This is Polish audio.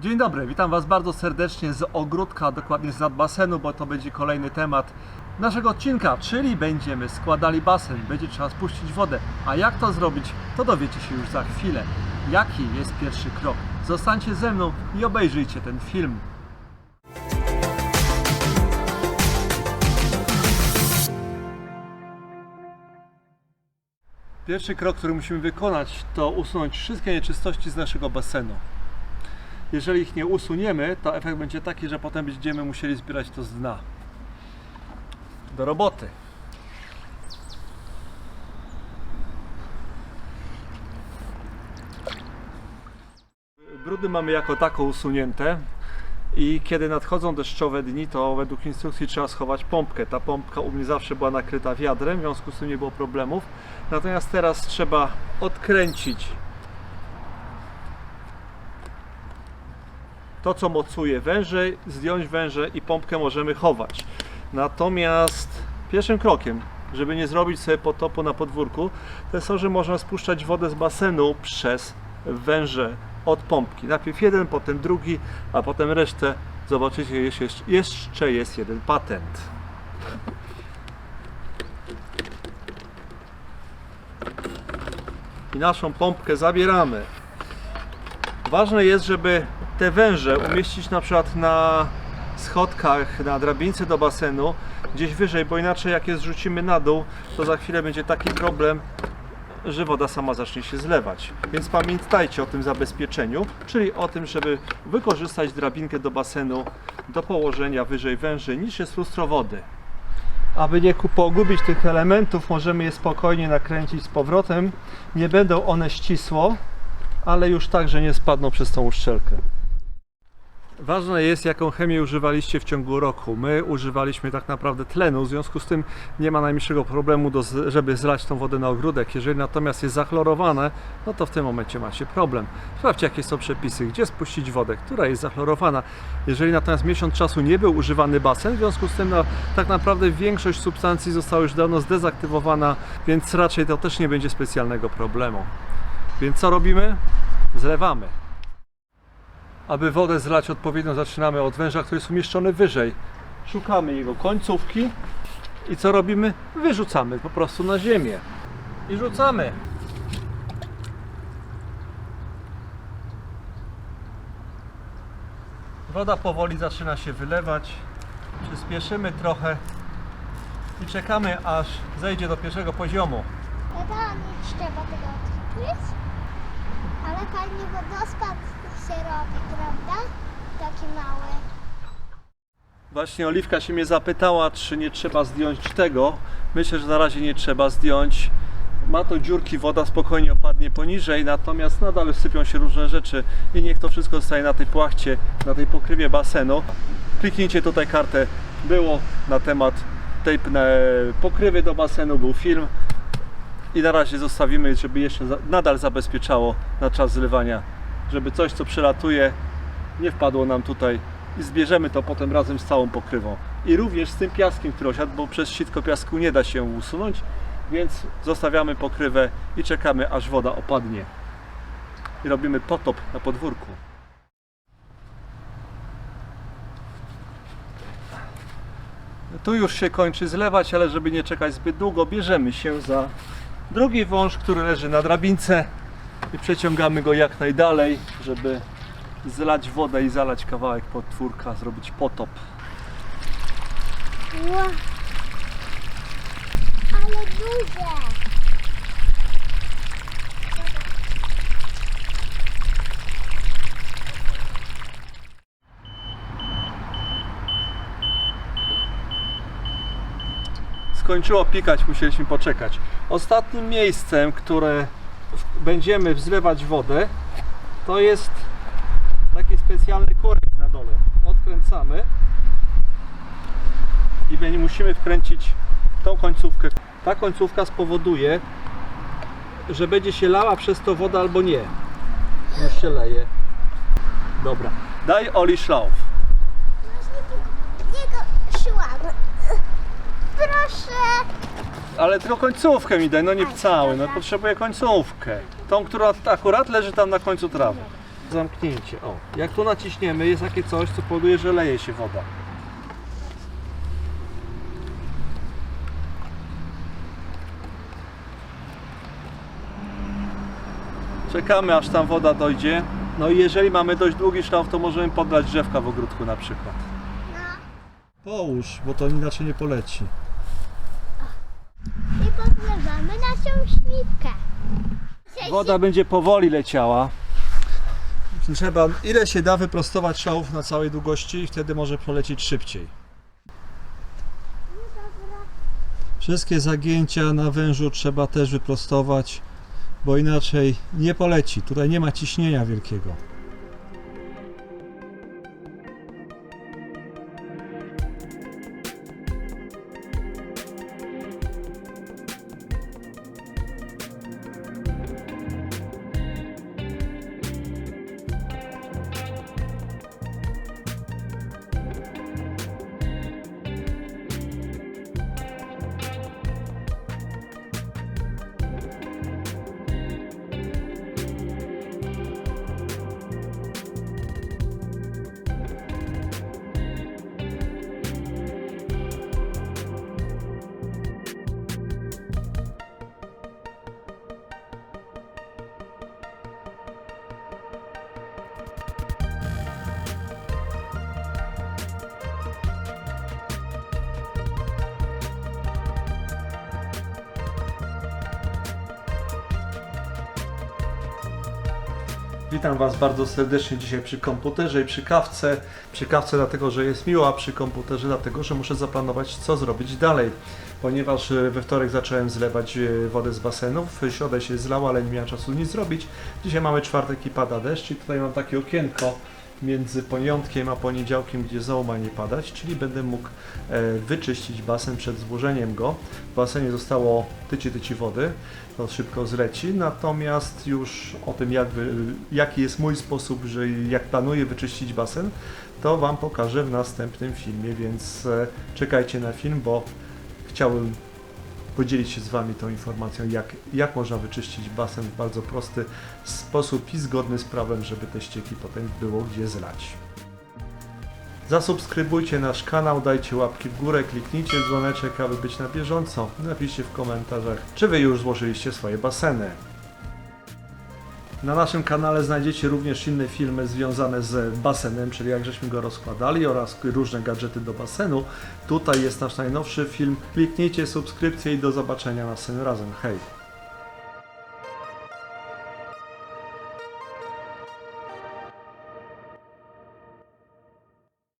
Dzień dobry, witam Was bardzo serdecznie z ogródka, dokładnie z nad basenu, bo to będzie kolejny temat naszego odcinka, czyli będziemy składali basen, będzie trzeba spuścić wodę. A jak to zrobić, to dowiecie się już za chwilę. Jaki jest pierwszy krok? Zostańcie ze mną i obejrzyjcie ten film. Pierwszy krok, który musimy wykonać, to usunąć wszystkie nieczystości z naszego basenu. Jeżeli ich nie usuniemy, to efekt będzie taki, że potem będziemy musieli zbierać to z dna. Do roboty. Brudy mamy jako tako usunięte i kiedy nadchodzą deszczowe dni, to według instrukcji trzeba schować pompkę. Ta pompka u mnie zawsze była nakryta wiadrem, w związku z tym nie było problemów. Natomiast teraz trzeba odkręcić to, co mocuje węże, zdjąć węże i pompkę możemy chować. Natomiast pierwszym krokiem, żeby nie zrobić sobie potopu na podwórku, to jest to, że można spuszczać wodę z basenu przez węże od pompki. Najpierw jeden, potem drugi, a potem resztę. Zobaczycie, jeszcze, jeszcze jest jeden patent. I naszą pompkę zabieramy. Ważne jest, żeby te węże umieścić na przykład na schodkach, na drabince do basenu, gdzieś wyżej, bo inaczej jak je zrzucimy na dół, to za chwilę będzie taki problem, że woda sama zacznie się zlewać. Więc pamiętajcie o tym zabezpieczeniu, czyli o tym, żeby wykorzystać drabinkę do basenu do położenia wyżej węży niż jest lustro wody. Aby nie pogubić tych elementów, możemy je spokojnie nakręcić z powrotem. Nie będą one ścisło, ale już tak, że nie spadną przez tą uszczelkę. Ważne jest, jaką chemię używaliście w ciągu roku. My używaliśmy tak naprawdę tlenu, w związku z tym nie ma najmniejszego problemu, do, żeby zlać tą wodę na ogródek. Jeżeli natomiast jest zachlorowane, no to w tym momencie macie problem. Sprawdźcie, jakie są przepisy, gdzie spuścić wodę, która jest zachlorowana. Jeżeli natomiast miesiąc czasu nie był używany basen, w związku z tym no, tak naprawdę większość substancji została już dawno zdezaktywowana, więc raczej to też nie będzie specjalnego problemu. Więc co robimy? Zlewamy. Aby wodę zlać odpowiednio, zaczynamy od węża, który jest umieszczony wyżej. Szukamy jego końcówki i co robimy? Wyrzucamy po prostu na ziemię. I rzucamy. Woda powoli zaczyna się wylewać. Przyspieszymy trochę i czekamy aż zejdzie do pierwszego poziomu. Tata, nie trzeba tego odkryć, ale fajnie wodospad się robi, prawda? Taki mały. Właśnie Oliwka się mnie zapytała, czy nie trzeba zdjąć tego. Myślę, że na razie nie trzeba zdjąć. Ma to dziurki, woda spokojnie opadnie poniżej, natomiast nadal sypią się różne rzeczy i niech to wszystko zostaje na tej płachcie, na tej pokrywie basenu. Kliknijcie tutaj kartę, było na temat tej e, pokrywy do basenu, był film i na razie zostawimy, żeby jeszcze nadal zabezpieczało na czas zlewania, żeby coś co przelatuje nie wpadło nam tutaj i zbierzemy to potem razem z całą pokrywą. I również z tym piaskiem, który osiadł, bo przez sitko piasku nie da się usunąć, więc zostawiamy pokrywę i czekamy aż woda opadnie. I robimy potop na podwórku. Tu już się kończy zlewać, ale żeby nie czekać zbyt długo, bierzemy się za drugi wąż, który leży na drabince i przeciągamy go jak najdalej, żeby zlać wodę i zalać kawałek podwórka, zrobić potop. Ła. Ale duże. Skończyło pikać, musieliśmy poczekać. Ostatnim miejscem, które będziemy wzlewać wodę, to jest taki specjalny korek na dole. Odkręcamy i musimy wkręcić tą końcówkę. Ta końcówka spowoduje, że będzie się lała przez to woda albo nie. Już się leje. Dobra. Daj Oli szlauf. Proszę. Ale tylko końcówkę mi daj, no nie cały, no potrzebuję końcówkę. Tą, która akurat leży tam na końcu trawy. Zamknięcie. O, jak tu naciśniemy, jest takie coś, co powoduje, że leje się woda. Czekamy aż tam woda dojdzie. No i jeżeli mamy dość długi szlaf, to możemy podlać drzewka w ogródku na przykład. No. Połóż, bo to inaczej nie poleci. Podlewamy naszą śliwkę. Woda będzie powoli leciała. Trzeba ile się da wyprostować szałów na całej długości i wtedy może polecieć szybciej. Wszystkie zagięcia na wężu trzeba też wyprostować, bo inaczej nie poleci. Tutaj nie ma ciśnienia wielkiego. Witam Was bardzo serdecznie dzisiaj przy komputerze i przy kawce. Przy kawce dlatego, że jest miła, przy komputerze dlatego, że muszę zaplanować co zrobić dalej. Ponieważ e, we wtorek zacząłem zlewać e, wodę z basenów, w środę się zlało, ale nie miałem czasu nic zrobić. Dzisiaj mamy czwartek i pada deszcz i tutaj mam takie okienko między poniedziałkiem a poniedziałkiem, gdzie znowu ma nie padać, czyli będę mógł e, wyczyścić basen przed złożeniem go. W basenie zostało tyci tyci wody, to szybko zleci, natomiast już o tym jak jaki jest mój sposób, że jak planuję wyczyścić basen, to Wam pokażę w następnym filmie, więc e, czekajcie na film, bo chciałbym podzielić się z Wami tą informacją, jak, jak można wyczyścić basen w bardzo prosty sposób i zgodny z prawem, żeby te ścieki potem było gdzie zlać. Zasubskrybujcie nasz kanał, dajcie łapki w górę, kliknijcie dzwoneczek, aby być na bieżąco. Napiszcie w komentarzach, czy Wy już złożyliście swoje baseny. Na naszym kanale znajdziecie również inne filmy związane z basenem, czyli jak żeśmy go rozkładali oraz różne gadżety do basenu. Tutaj jest nasz najnowszy film. Kliknijcie subskrypcję i do zobaczenia następnym razem. Hej!